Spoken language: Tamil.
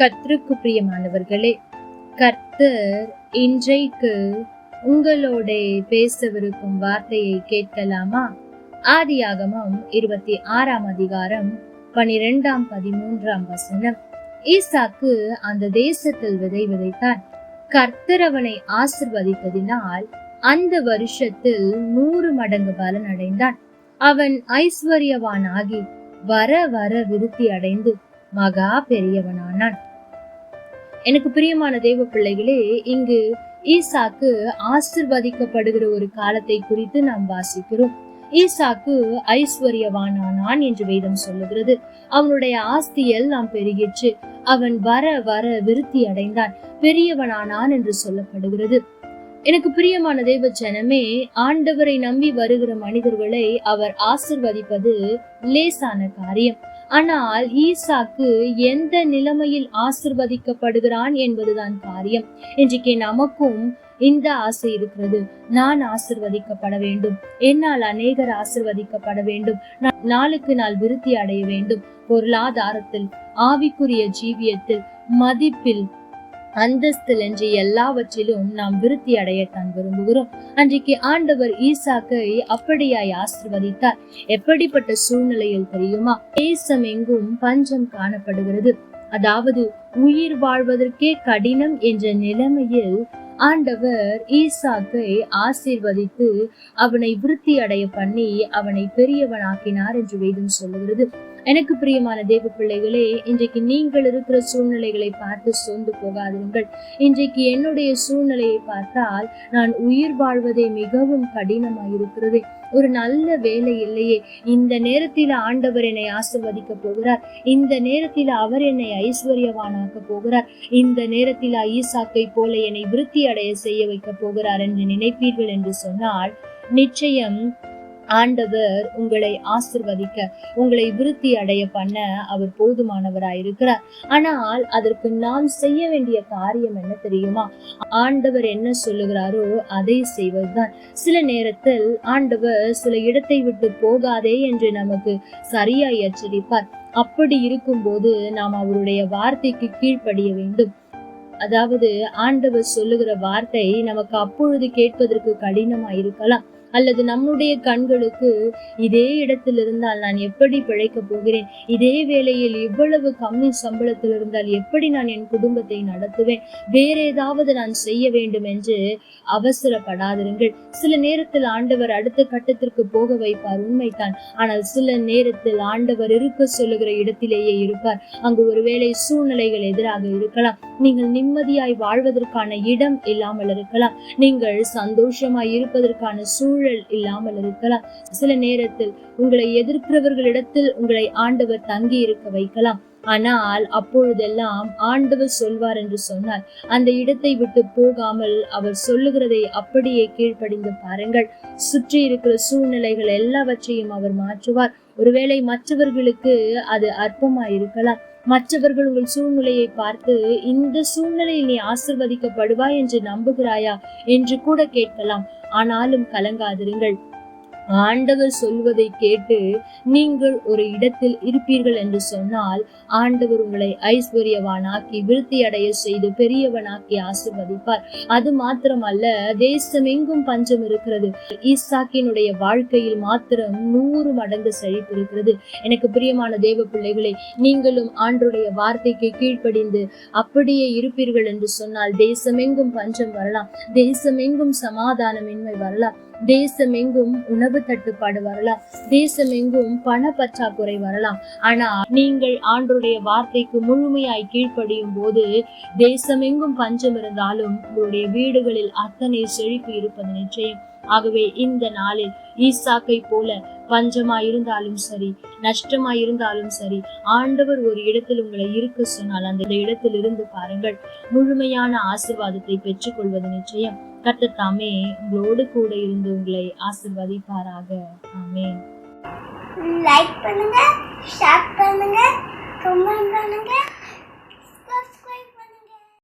கர்த்தருக்கு பிரியமானவர்களே கர்த்தர் இன்றைக்கு உங்களோட பேசவிருக்கும் வார்த்தையை கேட்கலாமா? ஆதியாகமம் இருபத்தி ஆறாம் அதிகாரம் பனிரெண்டாம் பதிமூன்றாம் வசனம். ஈசாக்கு அந்த தேசத்தில் விதை விதைத்தான். கர்த்தரவனை ஆசிர்வதித்ததினால் அந்த வருஷத்தில் நூறு மடங்கு பலன் அடைந்தான். அவன் ஐஸ்வர்யவானாகி வர வர விருத்தி அடைந்து மகா பெரியவனானான். எனக்கு பிரியமான தேவ பிள்ளைகளே இங்கு ஈசாக்கு ஆசிர்வதிக்கப்படுகிற ஒரு காலத்தை குறித்து நாம் வாசிக்கிறோம். ஈசாக்கு ஐஸ்வர்யவானானான் என்று வேதம் சொல்லுகிறது. அவனுடைய ஆஸ்தி எல்லாம் பெருகிற்று. அவன் வர வர விருத்தி அடைந்தான். பெரியவனானான் என்று சொல்லப்படுகிறது. எனக்கு பிரியமான தேவ ஜனமே ஆண்டவரை நம்பி வருகிற மனிதர்களை அவர் ஆசிர்வதிப்பது லேசான காரியம். ஆனால் ஈசாக்கு எந்த நிலைமையில் ஆசிர்வதிக்கப்படுகிறான் என்பதுதான் காரியம். இன்றைக்கு நமக்கும் இந்த ஆசை இருக்கிறது. நான் ஆசிர்வதிக்கப்பட வேண்டும். என்னால் அநேகர் ஆசிர்வதிக்கப்பட வேண்டும். நாளுக்கு நாள் விருத்தி அடைய வேண்டும். பொருளாதாரத்தில் ஆவிக்குரிய ஜீவியத்தில் மதிப்பில் அந்தஸ்தில் என்று எல்லாவற்றிலும் நாம் விருத்தி அடையத்தான் விரும்புகிறோம். அன்றைக்கு ஆண்டவர் ஈசாக்கை அப்படியாய் ஆசிர்வதித்தார். எப்படிப்பட்ட சூழ்நிலையில் தெரியுமா? தேசம் எங்கும் பஞ்சம் காணப்படுகிறது. அதாவது உயிர் வாழ்வதற்கே கடினம் என்ற நிலைமையில் ஆண்டவர் ஈசாக்கை ஆசீர்வதித்து அவனை விருத்தி அடைய பண்ணி அவனை பெரியவனாக்கினார் என்று வேதம் சொல்லுகிறது. எனக்கு பிரியமான தேவ பிள்ளைகளே இன்றைக்கு நீங்கள் இருக்கிற சூழ்நிலைகளை பார்த்து சோர்ந்து போகாதீர்கள் இன்றைக்கு என்னுடைய சூழ்நிலையை பார்த்தால் நான் உயிர் வாழ்வதே மிகவும் கடினமாக இருக்கிறது. ஒரு நல்ல வேலை இல்லையே. இந்த நேரத்தில் ஆண்டவர் என்னை ஆசிர்வதிக்க போகிறார். இந்த நேரத்தில் அவர் என்னை ஐஸ்வர்யவானாக்க போகிறார். இந்த நேரத்தில் ஈசாக்கை போல என்னை விருத்தி அடைய செய்ய வைக்க போகிறார் என்று நினைப்பீர்கள் என்று சொன்னால் நிச்சயம் ஆண்டவர் உங்களை ஆசிர்வதிக்க உங்களை விருத்தி அடைய பண்ண அவர் போதுமானவராயிருக்கிறார். ஆனால் அதற்கு நாம் செய்ய வேண்டிய காரியம் என்ன தெரியுமா? ஆண்டவர் என்ன சொல்லுகிறாரோ அதை செய்வதுதான். சில நேரத்தில் ஆண்டவர் சில இடத்தை விட்டு போகாதே என்று நமக்கு சரியாய் எச்சரிப்பார். அப்படி இருக்கும்போது நாம் அவருடைய வார்த்தைக்கு கீழ்ப்படிய வேண்டும். அதாவது ஆண்டவர் சொல்லுகிற வார்த்தை நமக்கு அப்பொழுது கேட்பதற்கு கடினமா இருக்கலாம் அல்லது நம்முடைய கண்களுக்கு இதே இடத்தில் இருந்தால் நான் எப்படி பிழைக்க போகிறேன்? இதே வேளையில் இவ்வளவு கம்மி சம்பளத்தில் இருந்தால் எப்படி நான் என் குடும்பத்தை நடத்துவேன்? வேற ஏதாவது நான் செய்ய வேண்டும் என்று அவசரப்படாதிருங்கள். சில நேரத்தில் ஆண்டவர் அடுத்த கட்டத்திற்கு போக வைப்பார் உண்மைதான். ஆனால் சில நேரத்தில் ஆண்டவர் இருக்க சொல்லுகிற இடத்திலேயே இருப்பார். அங்கு ஒருவேளை சூழ்நிலைகள் எதிராக இருக்கலாம். நீங்கள் நிம்மதியாய் வாழ்வதற்கான இடம் இல்லாமல் இருக்கலாம். நீங்கள் சந்தோஷமாய் இருப்பதற்கான சூழல் இல்லாமல் இருக்கலாம். சில நேரத்தில் உங்களை எதிர்க்கிறவர்களிடத்தில் உங்களை ஆண்டவர் தங்கி இருக்க வைக்கலாம். ஆனால் அப்பொழுதெல்லாம் ஆண்டவர் சொல்வார் என்று சொன்னார். அந்த இடத்தை விட்டு போகாமல் அவர் சொல்லுகிறதை அப்படியே கீழ்ப்படிந்து பாருங்கள். சுற்றி இருக்கிற சூழ்நிலைகள் எல்லாவற்றையும் அவர் மாற்றுவார். ஒருவேளை மற்றவர்களுக்கு அது அற்பமாயிருக்கலாம். மற்றவர்கள் உங்கள் சூழ்நிலையை பார்த்து இந்த சூழ்நிலையில் நீ ஆசிர்வதிக்கப்படுவாய் என்று நம்புகிறாயா என்று கூட கேட்கலாம். ஆனாலும் கலங்காதிருங்கள். ஆண்டவர் சொல்வதை கேட்டு நீங்கள் ஒரு இடத்தில் இருப்பீர்கள் என்று சொன்னால் ஆண்டவர் உங்களை ஐஸ்வர்யவானாக்கி விருத்தி அடைய செய்து பெரியவனாக்கி ஆசிர்வதிப்பார். அது மாத்திரமல்ல தேசம் எங்கும் பஞ்சம் இருக்கிறது. ஈசாக்கினுடைய வாழ்க்கையில் மாத்திரம் நூறு மடங்கு செழிப்பு இருக்கிறது. எனக்கு பிரியமான தேவ பிள்ளைகளை நீங்களும் ஆண்டுடைய வார்த்தைக்கு கீழ்ப்படிந்து அப்படியே இருப்பீர்கள் என்று சொன்னால் தேசமெங்கும் பஞ்சம் வரலாம். தேசமெங்கும் சமாதானமின்மை வரலாம். தேசமெங்கும் உணவு தட்டுப்பாடு வரலாம். தேசமெங்கும் பண பற்றாக்குறை வரலாம். ஆனா நீங்கள் ஆண்டுடைய வார்த்தைக்கு முழுமையாய் கீழ்ப்படியும் போது தேசமெங்கும் பஞ்சம் இருந்தாலும் உங்களுடைய வீடுகளில் அத்தனை செழிப்பு இருப்பது நிச்சயம். ஆகவே இந்த நாளில் ஈசாக்கை போல பஞ்சமா இருந்தாலும் சரி நஷ்டமா இருந்தாலும் சரி ஆண்டவர் ஒரு இடத்தில் உங்களை இருக்க சொன்னால் அந்த இடத்தில் இருந்து பாருங்கள். முழுமையான ஆசிர்வாதத்தை பெற்றுக்கொள்வது நிச்சயம். கர்த்தர் தாமே உங்களோடு கூட இருந்து உங்களை ஆசிர்வதிப்பாராக. ஆமே லைக் பண்ணுங்க ஷேர் பண்ணுங்க கமெண்ட் பண்ணுங்க.